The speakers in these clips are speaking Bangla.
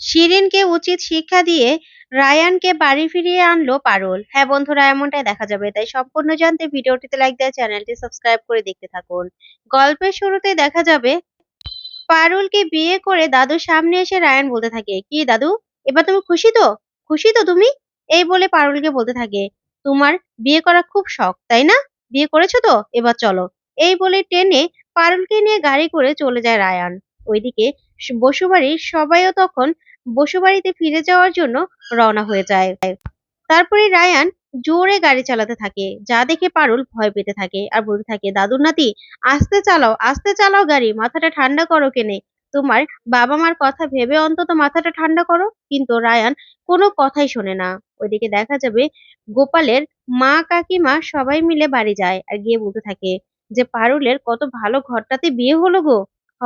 শিরিনকে উচিত শিক্ষা দিয়ে রায়ানকে বাড়ি ফিরিয়ে আনলো পারুল। হ্যাঁ বন্ধুরা, এমনটাই দেখা যাবে। তাই সম্পূর্ণ জানতে ভিডিওটিতে লাইক দেওয়া চ্যানেলটি সাবস্ক্রাইব করে দেখতে থাকুন। গল্পের শুরুতে দেখা যাবে, পারুলকে বিয়ে করে দাদুর সামনে এসে রায়ান বলতে থাকে, কি দাদু, এবার তুমি খুশি তো? খুশি তো তুমি? এই বলে পারুলকে বলতে থাকে, তোমার বিয়ে করা খুব শখ, তাই না? বিয়ে করেছ তো? এবার চলো। এই বলে টেনে পারুলকে নিয়ে গাড়ি করে চলে যায় রায়ান। ওইদিকে বসুবাড়ির সবাইও তখন বসুবাড়িতে ফিরে যাওয়ার জন্য রওনা হয়ে যায়। তারপরে রায়ান জোরে গাড়ি চালাতে থাকে। যা দেখে পারুল ভয় পেতে থাকে আর বলতে থাকে, দাদুর নাতি, আস্তে চালাও আস্তে চালাও গাড়ি, মাথাটা ঠান্ডা করো কেনে। তোমার বাবা মার কথা ভেবে অন্তত মাথাটা ঠান্ডা করো। কিন্তু রায়ান কোনো কথাই শোনে না। ওইদিকে দেখা যাবে গোপালের মা, কাকিমা সবাই মিলে বাড়ি যায় আর গিয়ে বলতে থাকে যে, পারুলের কত ভালো ঘরটাতে বিয়ে হলো গো? হ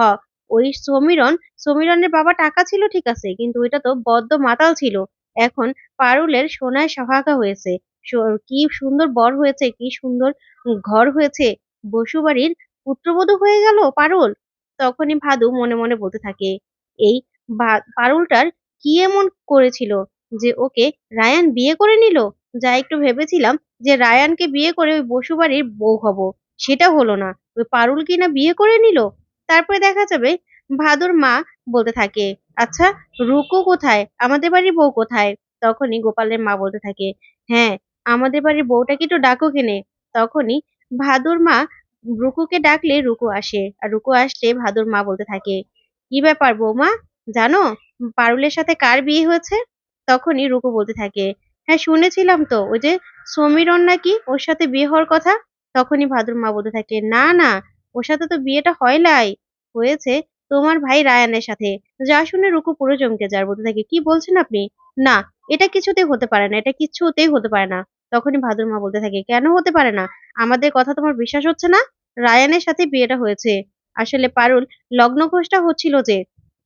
ওই সমীরণ, সমীরণের বাবা টাকা ছিল ঠিক আছে, কিন্তু ওইটা তো বদ্ধ মাতাল ছিল। এখন পারুলের সোনায় সোহাগা হয়েছে। কি সুন্দর বর হয়েছে, কি সুন্দর ঘর হয়েছে। বসুবাড়ির পুত্রবধূ হয়ে গেল পারুল? তখনই ভাদু মনে মনে বলতে থাকে, এই পারুলটার কি এমন করেছিল যে ওকে রায়ান বিয়ে করে নিল? যা একটু ভেবেছিলাম যে রায়ানকে বিয়ে করে ওই বসুবাড়ির বউ হব। সেটা হলো না। ওই পারুল কি না বিয়ে করে নিল? তারপরে দেখা যাবে ভাদুর মা বলতে থাকে আচ্ছা রুকু কোথায়? আমাদের বাড়ির বউ কোথায়? তখনই গোপালের মা বলতে থাকে হ্যাঁ আমাদের বাড়ির বউটাকে একটু ডাকো কেনে। তখনই ভাদুর মা রুকুকে ডাকলে রুকু আসে, আর রুকু আসলে ভাদুর মা বলতে থাকে, কি ব্যাপার বৌমা? জানো, পারুলের সাথে কার বিয়ে হয়েছে? তখনই রুকু বলতে থাকে হ্যাঁ শুনেছিলাম তো, ওই যে সমীরণ নাকি ওর সাথে বিয়ে হওয়ার কথা? তখনই ভাদুর মা বলতে থাকে, না না ওর সাথে তো বিয়েটা হয় নাই হয়েছে তোমার ভাই রায়ানের সাথে। যা শুনে রুকু পুরো চমকে যায়। বলতে থাকে, কি বলছেন আপনি? না, এটা কিছুতেই হতে পারে না, এটা কিছুতেই হতে পারে না। তখনই ভাদুর মা বলতে থাকে, কেন হতে পারে না? আমাদের কথা তোমার বিশ্বাস হচ্ছে না? রায়ানের সাথে বিয়েটা হয়েছে। আসলে পারুল, লগ্ন ঘোষটা হচ্ছিল যে,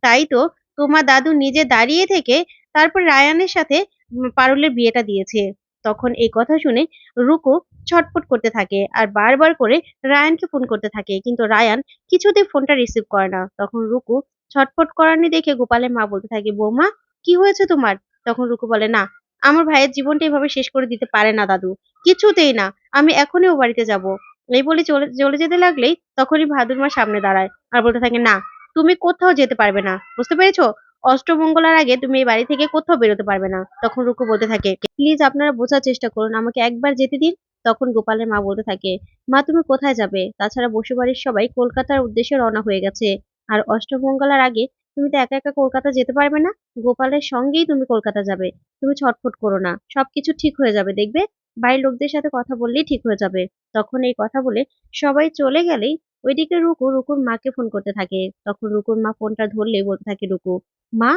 তাই তো তোমার দাদু নিজে দাঁড়িয়ে থেকে তারপর রায়ানের সাথে পারুলের বিয়েটা দিয়েছে। তখন এই কথা শুনে রুকু ছটফট করতে থাকে আর বারবার করে রায়ানকে ফোন করতে থাকে। কিন্তু রায়ান কিছুতেই ফোনটা রিসিভ করে না। তখন রুকু ছটফট করানি দেখে গোপালের মা বলতে থাকে, বৌমা, কি হয়েছে তোমার? তখন রুকু বলে, না, আমার ভাইয়ের জীবনটা এভাবে শেষ করে দিতে পারে না দাদু, কিছুতেই না, আমি এখনই ও বাড়িতে যাব। এই বলে চলে চলে যেতে লাগলেই তখনই ভাদুর মা সামনে দাঁড়ায় আর বলতে থাকে, না, তুমি কোথাও যেতে পারবে না, বুঝতে পেরেছ? অষ্টমঙ্গলার আগে তুমি এই বাড়ি থেকে কোথাও বেরোতে পারবে না। তখন রুকু বলতে থাকে, প্লিজ আপনারা বোঝার চেষ্টা করুন, আমাকে একবার যেতে দিন তখন গোপালের মা বলতে থাকে, মা, তুমি কোথায় যাবে? তাছাড়া বসুবাড়ির সবাই কলকাতার উদ্দেশ্যে রওনা হয়ে গেছে। আর অষ্টমঙ্গলার আগে তুমি তো একা একা কলকাতা যেতে পারবে না, গোপালের সঙ্গেই তুমি কলকাতা যাবে। তুমি ছটফট করো না, সবকিছু ঠিক হয়ে যাবে, দেখবে? বাড়ির লোকদের সাথে কথা বললেই ঠিক হয়ে যাবে। তখন এই কথা বলে সবাই চলে গেলেই ওইদিকে রুকু, রুকুর মাকে ফোন করতে থাকে। তখন রুকুর মা ফোনটা ধরলেই বলতে থাকে, রুকু, মা,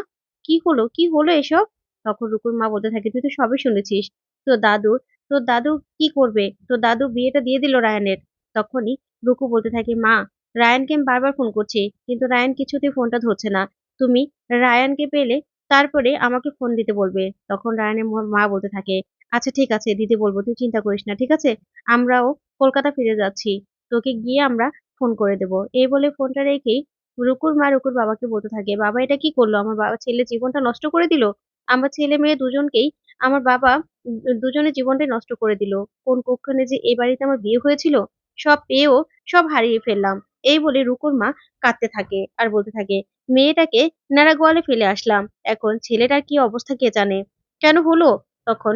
কি হলো? কি হলো এসব? তখন রুকুর মা বলতে থাকে, তুই তো সবই শুনেছিস। তো দাদু তোর দাদু কি করবে? তোর দাদু বিয়েটা দিয়ে দিল রায়ানের। তখনই রুকু বলতে থাকে, মা, রায়ানকে আমি বারবার ফোন করছি, কিন্তু রায়ান কিছুতেই ফোনটা ধরছে না। তুমি রায়ানকে পেলে তারপরে আমাকে ফোন দিতে বলবে। তখন রায়ানের মা বলতে থাকে আচ্ছা ঠিক আছে, দিতে বলব, তুই চিন্তা করিস না, ঠিক আছে? আমরাও কলকাতা ফিরে যাচ্ছি। তোকে গিয়ে আমরা ফোন করে দেবো। এই বলে ফোনটা রেখেই রুকুর মা রুকুর বাবাকে বলতে থাকে, বাবা, এটা কি করল? আমার বাবা ছেলে জীবনটা নষ্ট করে দিল? আমার ছেলে মেয়ে দুজনকেই আমার বাবা দুজনের জীবনটাই নষ্ট করে দিল। কোন কক্ষণে যে এই বাড়িতে আমার বিয়ে হয়েছিল, সব পেয়েও সব হারিয়ে ফেললাম। এই বলে রুকুর মা কাঁদতে থাকে আর বলতে থাকে, মেয়েটাকে নাড়া গোয়ালে ফেলে আসলাম। এখন ছেলেটার কি অবস্থা কে জানে? কেন হলো? তখন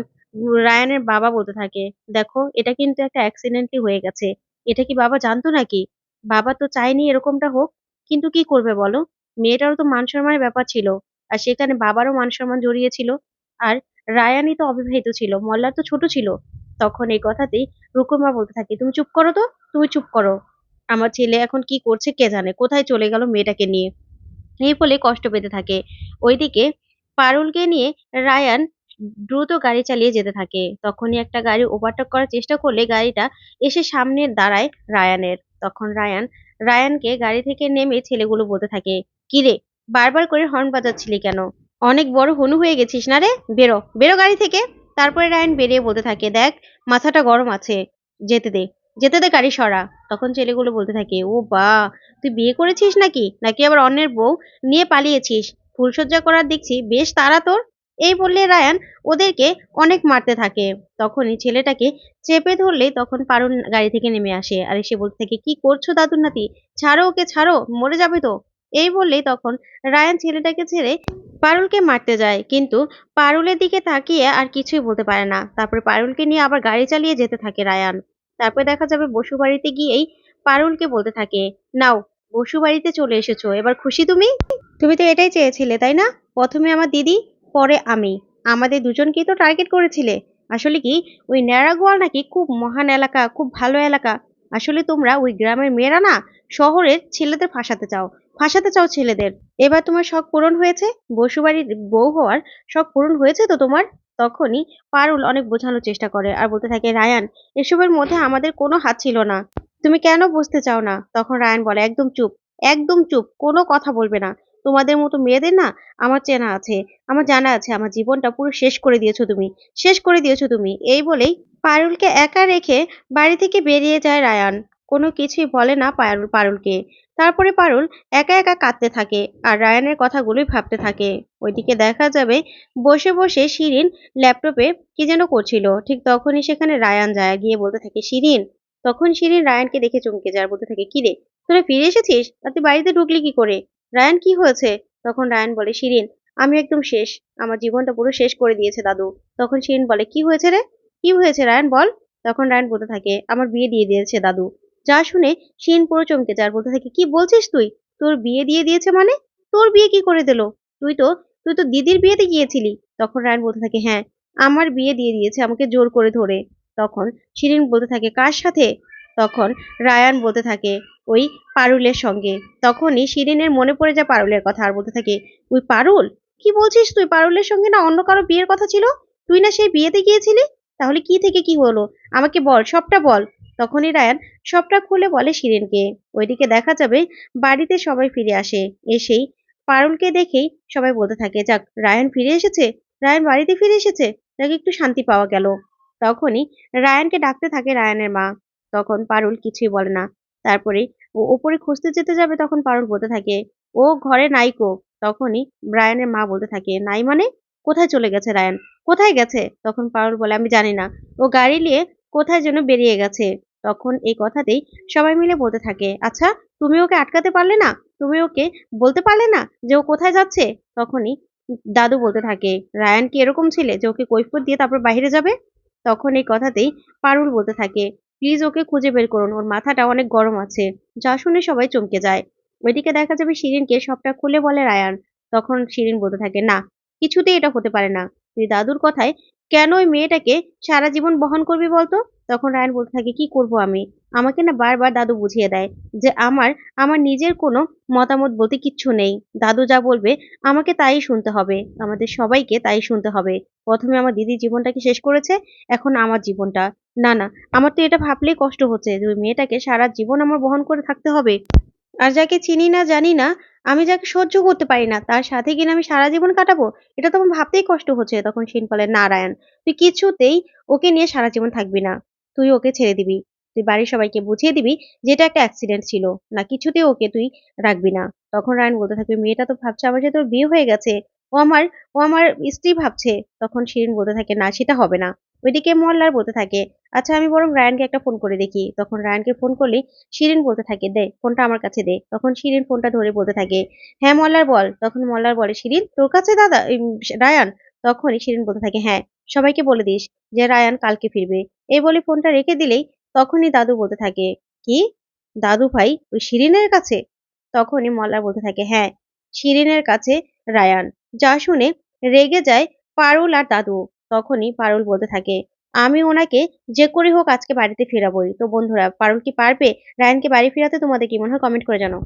রায়ানের বাবা বলতে থাকে, দেখো, এটা কিন্তু একটা অ্যাক্সিডেন্টই হয়ে গেছে। এটা কি বাবা জানতো নাকি? বাবা তো চায়নি এরকমটা হোক, কিন্তু কি করবে বলো? মেয়েটারও তো মান সম্মানের ব্যাপার ছিল, আর সেখানে বাবারও মান সম্মান জড়িয়ে ছিল। আর রায়ানই তো অবিবাহিত ছিল, মল্লার তো ছোট ছিল। তখন এই কথাতেই রুকুর মা বলতে থাকে, তুমি চুপ করো তো, তুমি চুপ করো। আমার ছেলে এখন কি করছে কে জানে, কোথায় চলে গেল মেয়েটাকে নিয়ে? এই বলে কষ্ট পেতে থাকে। ওইদিকে পারুলকে নিয়ে রায়ান দ্রুত গাড়ি চালিয়ে যেতে থাকে। তখনই একটা গাড়ি ওভারটেক করার চেষ্টা করলে গাড়িটা এসে সামনে দাঁড়ায় রায়ানের। তখন রায়ান, রায়ানকে গাড়ি থেকে নেমে ছেলেগুলো বলতে থাকে, কিরে, বারবার করে হর্ন বাজাচ্ছিলি কেন? অনেক বড় হনু হয়ে গেছিস না রে? বেরো বেরো গাড়ি থেকে। তারপরে রায়ান বেরিয়ে বলতে থাকে, দেখ, মাথাটা গরম আছে, যেতে দে যেতে দে গাড়ি সরা। তখন ছেলেগুলো বলতে থাকে, ও বা, তুই বিয়ে করেছিস নাকি? নাকি আবার অন্যের বউ নিয়ে পালিয়েছিস? ফুলসজ্জা করার দেখছি, বেশ তারা তোর। এই বললে রায়ান ওদেরকে অনেক মারতে থাকে। তখনই ছেলেটাকে চেপে ধরলেই তখন পারুল গাড়ি থেকে নেমে আসে। আর এসে বলতে থাকে, কি করছ দাদুর নাতি? ছাড়ো ওকে, ছাড়ো, মরে যাবে তো। এই বললেই তখন রায়ান ছেলেটাকে ছেড়ে পারুলকে মারতে যায়, কিন্তু পারুলের দিকে তাকিয়ে আর কিছুই বলতে পারে না। তারপরে পারুলকে নিয়ে আবার গাড়ি চালিয়ে যেতে থাকে রায়ান। তারপরে দেখা যাবে বসু বাড়িতে গিয়েই পারুলকে বলতে থাকে, নাও, বসু বাড়িতে চলে এসেছ, এবার খুশি তুমি? তুমি তো এটাই চেয়েছিলে, তাই না? প্রথমে আমার দিদি, পরে আমি। আমাদের দুজনকেই তো টার্গেট করেছিলে। আসলে কি, ওই ন্যাড়াগোয়াল নাকি খুব মহান এলাকা, খুব ভালো এলাকা। আসলে তোমরা ওই গ্রামের মেয়েরা না, শহরের ছেলেদের ফাঁসাতে চাও। ফাঁসাতে চাও ছেলেদের। এবার তোমার শখ পূরণ হয়েছে? বসুবাড়ির বউ হওয়ার শখ পূরণ হয়েছে তো তোমার? তখনই পারুল অনেক বোঝানোর চেষ্টা করে আর বলতে থাকে, রায়ান, এসবের মধ্যে আমাদের কোনো হাত ছিল না। তুমি কেন বুঝতে চাও না? তখন রায়ান বলে, একদম চুপ একদম চুপ, কোনো কথা বলবে না। তোমাদের মতো মেয়েদের না আমার চেনা আছে, আমার জানা আছে, আমার জীবনটা পুরো শেষ করে দিয়েছ তুমি, শেষ করে দিয়েছ তুমি। এই বলেই পারুলকে একা রেখে বাড়ি থেকে বেরিয়ে যায় রায়ান। কোনো কিছুই বলে না পারুল পারুলকে। তারপরে পারুল একা একা কাঁদতে থাকে আর রায়ানের কথাগুলোই ভাবতে থাকে। ওইদিকে দেখা যাবে বসে বসে শিরিন ল্যাপটপে কি যেন করছিল। ঠিক তখনই সেখানে রায়ান যায়, গিয়ে বলতে থাকে, শিরিন। তখন শিরিন রায়ানকে দেখে চমকে যায় বলতে থাকে কিরে তোরা ফিরে এসেছিস? আর তুই বাড়িতে ঢুকলি কি করে? রায়ান, কি হয়েছে? তখন রায়ান বলে, শিরিন, আমি একদম শেষ। আমার জীবনটা পুরো শেষ করে দিয়েছে দাদু। তখন শিরিন বলে, কি হয়েছে রে? কি হয়েছে রায়ান, বল? তখন রায়ান বলতে থাকে, আমার বিয়ে দিয়ে দিয়েছে দাদু। যা শুনে শিরিন পুরো চমকে যায় বলতে থাকে, কি বলছিস তুই? তোর বিয়ে দিয়ে দিয়েছে মানে? তোর বিয়ে কি করে দিল? তুই তো তুই তো দিদির বিয়েতে গিয়েছিলি। তখন রায়ান বলতে থাকে হ্যাঁ আমার বিয়ে দিয়ে দিয়েছে আমাকে জোর করে ধরে। তখন শিরিন বলতে থাকে, কার সাথে? তখন রায়ান বলতে থাকে, ওই পারুলের সঙ্গে। তখনই শিরিনের মনে পড়ে যায় পারুলের কথা আর বলতে থাকে, ওই পারুল? কি বলছিস তুই? পারুলের সঙ্গে না অন্য কারও বিয়ের কথা ছিল? তুই না সেই বিয়েতে গিয়েছিলি? তাহলে কি থেকে কি হলো? আমাকে বল, সবটা বল। তখনই রায়ান সবটা খুলে বলে শিরিনকে। ওইদিকে দেখা যাবে বাড়িতে সবাই ফিরে আসে। এসেই পারুলকে দেখেই সবাই বলতে থাকে, যাক, রায়ান ফিরে এসেছে? রায়ান বাড়িতে ফিরে এসেছে? যাকে একটু শান্তি পাওয়া গেল? তখনই রায়ানকে ডাকতে থাকে রায়ানের মা। তখন পারুল কিছুই বলে না। তারপরে ও ওপরে খুঁজতে যেতে যাবে তখন পারুল বলতে থাকে, ও ঘরে নাই কো? তখনই রায়ানের মা বলতে থাকে, নাই মানে? কোথায় চলে গেছে রায়ান? কোথায় গেছে? তখন পারুল বলে, আমি জানি না। ও গাড়ি নিয়ে কোথায় যেন বেরিয়ে গেছে। তখন এই কথাতেই সবাই মিলে বলতে থাকে আচ্ছা তুমি ওকে আটকাতে পারলে না? তুমি ওকে বলতে পারলে না যে ও কোথায় যাচ্ছে? তখনই দাদু বলতে থাকে, রায়ান কি এরকম ছেলে যে ওকে কৈফত দিয়ে তারপর বাইরে যাবে? তখন এই কথাতেই পারুল বলতে থাকে, প্লিজ ওকে খুঁজে বের করুন, ওর মাথাটা অনেক গরম আছে। যা শুনে সবাই চমকে যায়। ওইদিকে দেখা যাবে শিরিনকে সবটা খুলে বলে রায়ান। তখন শিরিন বলতে থাকে, না, কিছুতেই এটা হতে পারে না। তুই দাদুর কথায় কেন ওই মেয়েটাকে সারা জীবন বহন করবি বলতো? তখন রায়ান বলতে থাকে, কি করব আমি? আমাকে না বারবার দাদু বুঝিয়ে দেয় যে আমার আমার নিজের কোনো মতামত বলতে কিচ্ছু নেই। দাদু যা বলবে আমাকে তাই শুনতে হবে। আমাদের সবাইকে তাই শুনতে হবে। প্রথমে আমার দিদির জীবনটাকে শেষ করেছে, এখন আমার জীবনটা। না না, আমার তো এটা ভাবলেই কষ্ট হচ্ছে যে ওই মেয়েটাকে সারা জীবন আমার বহন করে থাকতে হবে। আর যাকে চিনি না জানি না আমি যাকে সহ্য করতে পারি না, তার সাথে কিনা আমি সারা জীবন কাটাবো? এটা তো আমার ভাবতেই কষ্ট হচ্ছে তখন শিন বলে, নারায়ণ, তুই কিছুতেই ওকে নিয়ে সারা জীবন থাকবি না। তুই ওকে ছেড়ে দিবি। তুই বাড়ির সবাইকে বুঝিয়ে দিবি যেটা একটা অ্যাক্সিডেন্ট ছিল, না কিছুতেই ওকে তুই রাখবি না। তখন রায়ন বলতে থাকবে, মেয়েটা তো ভাবছে আমার যে তোর বিয়ে হয়ে গেছে। ও আমার ও আমার স্ত্রী ভাবছে। তখন শিরিন বলতে থাকে, না, সেটা হবে না। ওইদিকে মল্লার বলতে থাকে আচ্ছা আমি বরং রায়ানকে একটা ফোন করে দেখি। তখন রায়ানকে ফোন করলে শিরিন বলতে থাকে, দে ফোনটা আমার কাছে দে। তখন শিরিন ফোনটা ধরে বলতে থাকে হ্যাঁ মল্লার বল। তখন মল্লার বলে, শিরিন, তোর কাছে দাদা রায়ান? তখনই শিরিন বলতে থাকে হ্যাঁ সবাইকে বলে দিস যে রায়ান কালকে ফিরবে। এই বলে ফোনটা রেখে দিলেই তখনই দাদু বলতে থাকে, কি? দাদু ভাই, ওই শিরিনের কাছে? তখনই মল্লার বলতে থাকে হ্যাঁ শিরিনের কাছে রায়ান। যা শুনে রেগে যায় পারুল আর দাদু। তখনই পারুল বলতে থাকে আমি ওনাকে যে করে হোক আজকে বাড়িতে ফেরাবই। তো বন্ধুরা, পারুল কি পারবে? রায়ানকে বাড়ি ফেরাতে তোমাদের কি মনে হয়? কমেন্ট করে জানো